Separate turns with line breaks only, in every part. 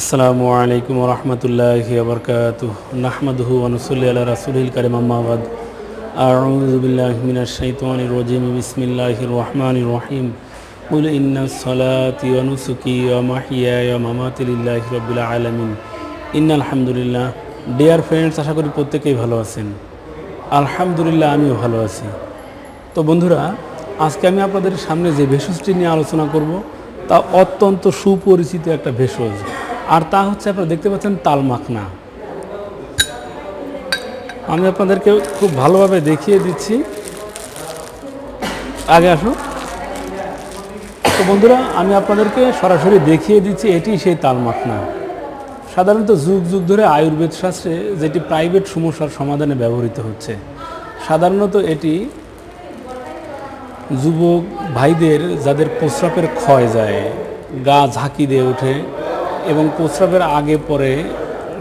আসসালামু আলাইকুম রহমতুল্লাহ বরকাত নাহমদহু অনুসল্লি আল্লাহ রাসুলহিল কারিম বিল্লাহি মিনাশ শাইতানির রাজিম। বিসমিল্লাহির রহমানির রহিম। নুসুকি ওয়া মাহইয়ায়া ওয়া মামাতি লিল্লাহি রাব্বিল আলামিন। ইন্নাল হামদুলিল্লাহ। ডিয়ার ফ্রেন্ডস আশা করি প্রত্যেকেই ভালো আছেন। আলহামদুলিল্লাহ, আমিও ভালো আছি। তো বন্ধুরা, আজকে আমি আপনাদের সামনে যে ভেষজটি নিয়ে আলোচনা করব, তা অত্যন্ত সুপরিচিত একটা ভেষজ। আর তা হচ্ছে আপনারা দেখতে পাচ্ছেন তাল মাখনা। আমি আপনাদেরকে খুব ভালোভাবে দেখিয়ে দিচ্ছি। আগে আসুন। তো বন্ধুরা, আমি আপনাদেরকে সরাসরি দেখিয়ে দিচ্ছি, এটি সেই তাল মাখনা। সাধারণত যুগ যুগ ধরে আয়ুর্বেদ শাস্ত্রে যেটি প্রাইভেট সমস্যার সমাধানে ব্যবহৃত হচ্ছে। সাধারণত এটি যুবক ভাইদের যাদের প্রস্রাবের ক্ষয় যায়, গা ঝাঁকি দিয়ে ওঠে এবং প্রস্রাবের আগে পরে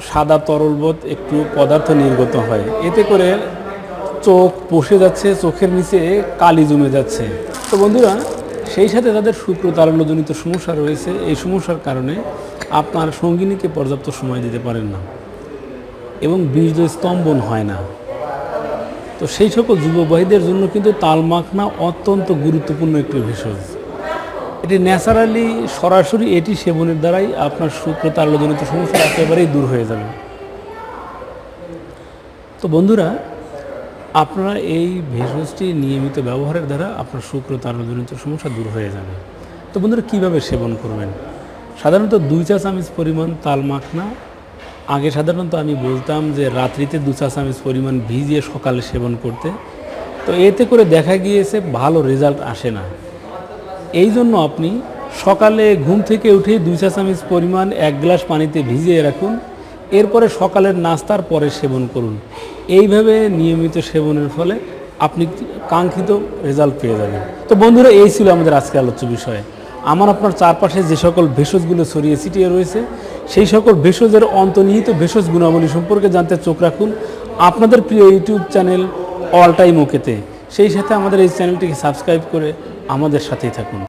সাদা তরলবোধ একটু পদার্থ নির্গত হয়। এতে করে চোখ বসে যাচ্ছে, চোখের নিচে কালি জমে যাচ্ছে। তো বন্ধুরা, সেই সাথে তাদের শুক্র তারল্যজনিত সমস্যা রয়েছে। এই সমস্যার কারণে আপনার সঙ্গিনীকে পর্যাপ্ত সময় দিতে পারেন না এবং বীর্য স্তম্ভন হয় না। তো সেই সকল যুববাহীদের জন্য কিন্তু তাল মাখনা অত্যন্ত গুরুত্বপূর্ণ একটি ভেষজ। এটি ন্যাচারালি সরাসরি এটি সেবনের দ্বারাই আপনার শুক্র তাল্যজনিত সমস্যা একেবারেই দূর হয়ে যাবে। তো বন্ধুরা, আপনারা এই ভেষজটি নিয়মিত ব্যবহারের দ্বারা আপনার শুক্র তাল্যজনিত সমস্যা দূর হয়ে যাবে। তো বন্ধুরা, কীভাবে সেবন করবেন? সাধারণত দুই চা চামচ পরিমাণ তাল মাখনা। আগে সাধারণত আমি বলতাম যে রাত্রিতে দু চা চামচ পরিমাণ ভিজিয়ে সকালে সেবন করতে। তো এতে করে দেখা গিয়েছে ভালো রেজাল্ট আসে না। এই জন্য আপনি সকালে ঘুম থেকে উঠে দুই চা চামচ পরিমাণ এক গ্লাস পানিতে ভিজিয়ে রাখুন। এরপরে সকালের নাস্তার পরে সেবন করুন। এইভাবে নিয়মিত সেবনের ফলে আপনি কাঙ্ক্ষিত রেজাল্ট পেয়ে যাবেন। তো বন্ধুরা, এই ছিল আমাদের আজকে আলোচ্য বিষয়। আমার আপনার চারপাশে যে সকল ভেষজগুলো ছড়িয়ে ছিটিয়ে রয়েছে, সেই সকল ভেষজের অন্তর্নিহিত ভেষজ গুণাবলী সম্পর্কে জানতে চোখ রাখুন আপনাদের প্রিয় ইউটিউব চ্যানেল অল টাইম ওকেতে। সেই সাথে আমাদের এই চ্যানেলটিকে সাবস্ক্রাইব করে আমাদের সাথেই থাকুন।